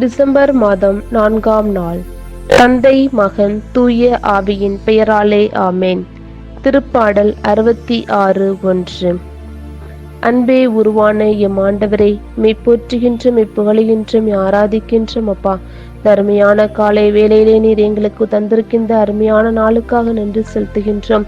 December மாதம் நான்காம் நாள். தந்தை மகன் தூய ஆவியின் பெயராலே ஆமேன். திருப்பாடல் அறுபத்தி ஆறு ஒன்று. அன்பே உருவான எம் ஆண்டவரே மெய் போற்றுகின்ற மெய் புகழுகின்ற மெய் ஆராதிக்கின்றோம் அப்பா. தருமையான அருமையான காலை வேலையிலே நீர் எங்களுக்கு தந்திருக்கின்ற அருமையான நாளுக்காக நன்றி செலுத்துகின்றோம்.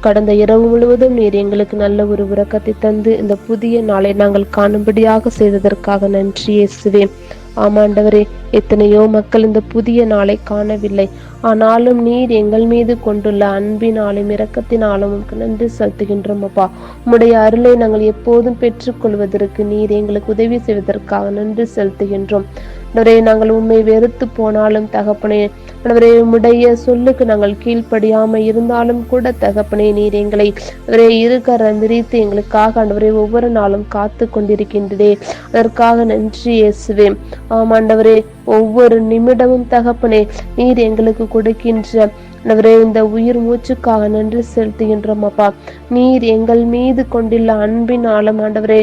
கடந்த இரவு முழுவதும் நீர் எங்களுக்கு நல்ல ஒரு உறக்கத்தை தந்து இந்த புதிய நாளை நாங்கள் காணும்படியாக செய்ததற்காக நன்றி இயேசுவேன் ஆமாண்டவரே எத்தனையோ மக்கள் இந்த புதிய நாளை காணவில்லை. ஆனாலும் நீர் எங்கள் மீது கொண்டுள்ள அன்பினாலும் இரக்கத்தினாலும் உமக்கு நன்றி செலுத்துகின்றோம் அப்பா. உம்முடைய அருளை நாங்கள் எப்போதும் பெற்றுக்கொள்வதற்கு நீர் எங்களுக்கு உதவி செய்வதற்காக நன்றி செலுத்துகின்றோம். ஆண்டவரே நாங்கள் உண்மை வெறுத்து போனாலும் தகப்பனே ஆண்டவரே உம்முடைய சொல்லுக்கு நாங்கள் கீழ்ப்படியாம இருந்தாலும் கூட தகப்பனே நீர் எங்களை அவரே இருக்கர விரித்து எங்களுக்காக ஆண்டவரே ஒவ்வொரு நாளும் காத்து கொண்டிருக்கின்றதே. அதற்காக நன்றி இயேசுவே. ஆமாண்டவரே ஒவ்வொரு நிமிடமும் தகப்பனே நீர் எங்களுக்கு கொடுக்கின்ற ஆண்டவரே இந்த உயிர் மூச்சுக்காக நன்றி செலுத்துகின்றோம் அப்பா. நீர் எங்கள் மீது கொண்டுள்ள அன்பின் ஆழம் ஆண்டவரே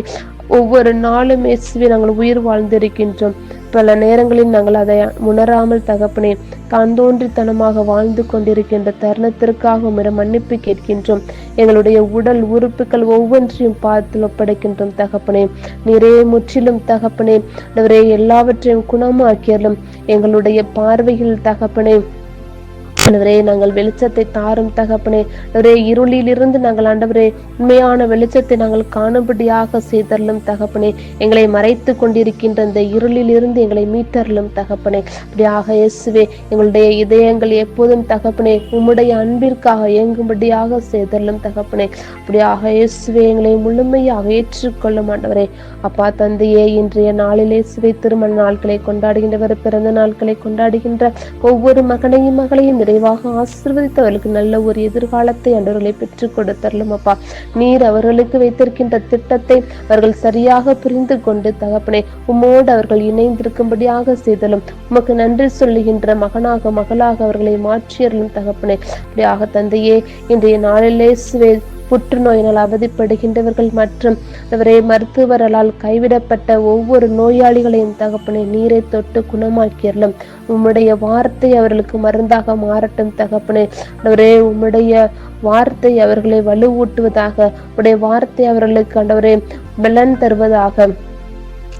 ஒவ்வொரு நாளும் இயேசுவே நாங்கள் உயிர் வாழ்ந்திருக்கின்றோம். பல நேரங்களில் நாங்கள் அதை உணராமல் தகப்பனே தான் தோன்றித்தனமாக வாழ்ந்து கொண்டிருக்கின்ற தருணத்திற்காக உம்மிடம் மன்னிப்பு கேட்கின்றோம். எங்களுடைய உடல் உறுப்புகள் ஒவ்வொன்றையும் பார்த்து ஒப்படைக்கின்றோம் தகப்பனே. நிறைய முற்றிலும் தகப்பனே ஆண்டவரே எல்லாவற்றையும் குணமாக்கியலும் எங்களுடைய பார்வையில் தகப்பனே ஆண்டவரே நாங்கள் வெளிச்சத்தை தாரும் தகப்பனே. ஒரே இருளிலிருந்து நாங்கள் ஆண்டவரே உண்மையான வெளிச்சத்தை நாங்கள் காணும்படியாக செய்தரலும் தகப்பனே. எங்களை மறைத்து கொண்டிருக்கின்ற இந்த இருளிலிருந்து எங்களை மீட்டரலும் தகப்பனே. அப்படியாக இயேசுவே எங்களுடைய இதயங்கள் எப்போதும் தகப்பனே உம்முடைய அன்பிற்காக இயங்கும்படியாக செய்தரலும் தகப்பனே. அப்படியாக இயேசுவே எங்களை முழுமையாக ஏற்றுக்கொள்ளும் ஆண்டவரே. அப்பா தந்தையே இன்றைய நாளிலே சுவை திருமண நாட்களை கொண்டாடுகின்றவர் பிறந்த நாட்களை கொண்டாடுகின்ற ஒவ்வொரு மகனையும் மகளையும் நிறைவாக ஆசிர்வதித்து அவர்களுக்கு நல்ல ஒரு எதிர்காலத்தை அன்றவர்களை பெற்றுக் கொடுத்தரலும் அப்பா. நீர் அவர்களுக்கு வைத்திருக்கின்ற திட்டத்தை அவர்கள் சரியாக புரிந்து கொண்டு தகப்பனை உம்மோடு அவர்கள் இணைந்திருக்கும்படியாக செய்தலும் உமக்கு நன்றி சொல்லுகின்ற மகனாக மகளாக அவர்களை மாற்றியறலும் தகப்பனை. அப்படியாக தந்தையே இன்றைய நாளிலே சுவே புற்றுநோயினால் அவதிப்படுகின்றவர்கள் மற்றும் அவரே மருத்துவர்களால் கைவிடப்பட்ட ஒவ்வொரு நோயாளிகளையும் தகப்பனை நீரை தொட்டு குணமாக்கியறலும் உம்முடைய வார்த்தை அவர்களுக்கு மருந்தாக மாறட்டும் தகப்பனே. அவரே உம்முடைய வார்த்தை அவர்களை வலுவூட்டுவதாக உடைய வார்த்தை அவர்களுக்கு ஆண்டவரே பலன் தருவதாக.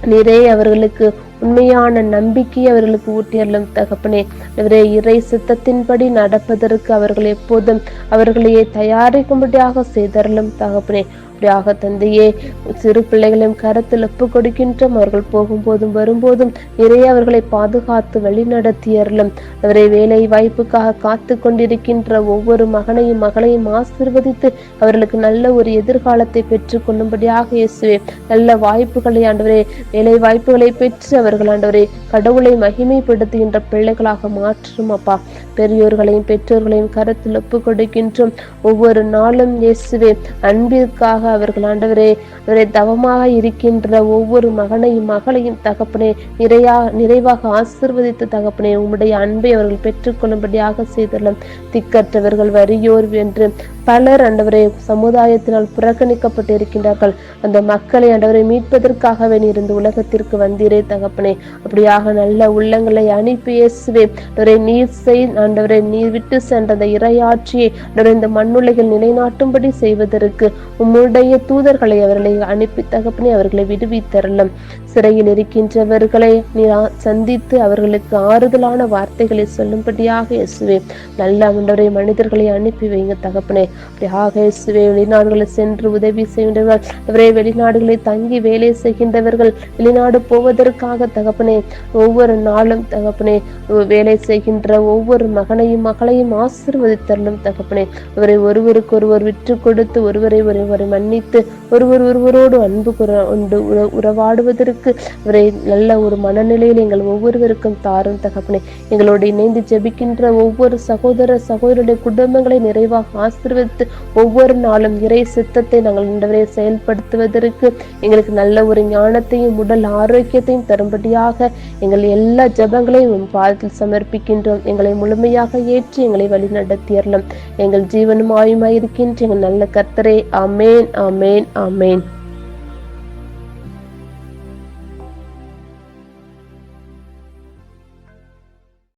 நீரே அவர்களுக்கு உண்மையான நம்பிக்கை அவர்களுக்கு ஊட்டியல்லும் தகப்பனே. இவரே இறை சித்தத்தின்படி நடப்பதற்கு அவர்கள் எப்போதும் அவர்களையே தயாரிக்கும்படியாக செய்தரலும் தகப்பனே. இப்படியாக தந்தையே சிறு பிள்ளைகளையும் கரத்தில் ஒப்பு கொடுக்கின்றோம். அவர்கள் போகும்போதும் வரும்போதும் நிறைய அவர்களை பாதுகாத்து வழிநடத்தியறலும் அவரை வேலை வாய்ப்புக்காக காத்து கொண்டிருக்கின்ற ஒவ்வொரு மகனையும் மகளையும் ஆசிர்வதித்து அவர்களுக்கு நல்ல ஒரு எதிர்காலத்தை பெற்றுக் கொள்ளும்படியாக இயேசுவே நல்ல வாய்ப்புகளை ஆண்டவரே வேலை வாய்ப்புகளை பெற்று அவர்கள் ஆண்டவரே கடவுளை மகிமைப்படுத்துகின்ற பிள்ளைகளாக மாற்றும் அப்பா. பெரியோர்களையும் பெற்றோர்களையும் கருத்தில் ஒப்பு கொடுக்கின்றோம். ஒவ்வொரு நாளும் இயேசுவே அன்பிற்காக அவர்கள் ஆண்டவரே அவரை தவமாக இருக்கின்ற ஒவ்வொரு மகனையும் மகளையும் தகப்பனே நிறையா நிறைவாக ஆசிர்வதித்து தகப்பனே உம்முடைய அன்பை அவர்கள் பெற்றுக்கொள்ளும்படியாக செய்துள்ளோம் திக்கற்றவர்கள் வறியோர் என்று பலர் ஆண்டவரை சமுதாயத்தினால் புறக்கணிக்கப்பட்டு இருக்கின்றார்கள் அந்த மக்களை ஆண்டவரை மீட்பதற்காகவே நீர் இந்த உலகத்திற்கு வந்தீரே தகப்பனே. அப்படியாக நல்ல உள்ளங்களை அனுப்பி இயேசுவே ஆண்டவரை நீர் செய் ஆண்டவரை நீர் விட்டு சென்ற அந்த இரையாட்சியை ஆண்டவரை இந்த மண்ணுலகில் நிலைநாட்டும்படி செய்வதற்கு உம்முடைய தூதர்களை அவர்களை அனுப்பி தகப்பனே அவர்களை விடுவித்தரலாம். சிறையில் இருக்கின்றவர்களை சந்தித்து அவர்களுக்கு ஆறுதலான வார்த்தைகளை சொல்லும்படியாக இயேசுவே நல்ல ஆண்டவரை மனிதர்களை அனுப்பி வைங்க தகப்பனே. அப்படியாக இயேசுவே வெளிநாடுகளை சென்று உதவி செய்கின்றவர்கள் அவரே வெளிநாடுகளை தங்கி வேலை செய்கின்றவர்கள் வெளிநாடு போவதற்காக தகப்பனே ஒவ்வொரு நாளும் தகப்பனே வேலை செய்கின்ற ஒவ்வொரு மகனையும் மகளையும் ஆசீர்வதித்தரலும் தகப்பனே. அவரை ஒருவருக்கு ஒருவர் விற்று கொடுத்து ஒருவரை ஒருவரை மன்னித்து ஒருவர் ஒருவரோடு அன்பு உண்டு உற- உறவாடுவதற்கு அவரை நல்ல ஒரு மனநிலையில் எங்கள் ஒவ்வொருவருக்கும் தாரும் தகப்பனே. எங்களோடு இணைந்து ஜெபிக்கின்ற ஒவ்வொரு சகோதர சகோதரருடைய குடும்பங்களை நிறைவாக ஆசிர்வித்து ஒவ்வொரு நாளும் இறை சித்தத்தை நாங்கள் இன்றவரை செயல்படுத்துவதற்கு எங்களுக்கு நல்ல ஒரு ஞானத்தையும் உடல் ஆரோக்கியத்தையும் தரும்படியாக எங்கள் எல்லா ஜெபங்களையும் பாதத்தில் சமர்ப்பிக்கின்றோம். எங்களை முழுமையாக ஏற்றி எங்களை வழிநடத்தியறலாம் எங்கள் ஜீவனும் ஆயுமாயிருக்கின்ற எங்கள் நல்ல கர்த்தரே. அமேன் ஆமேன் ஆமேன்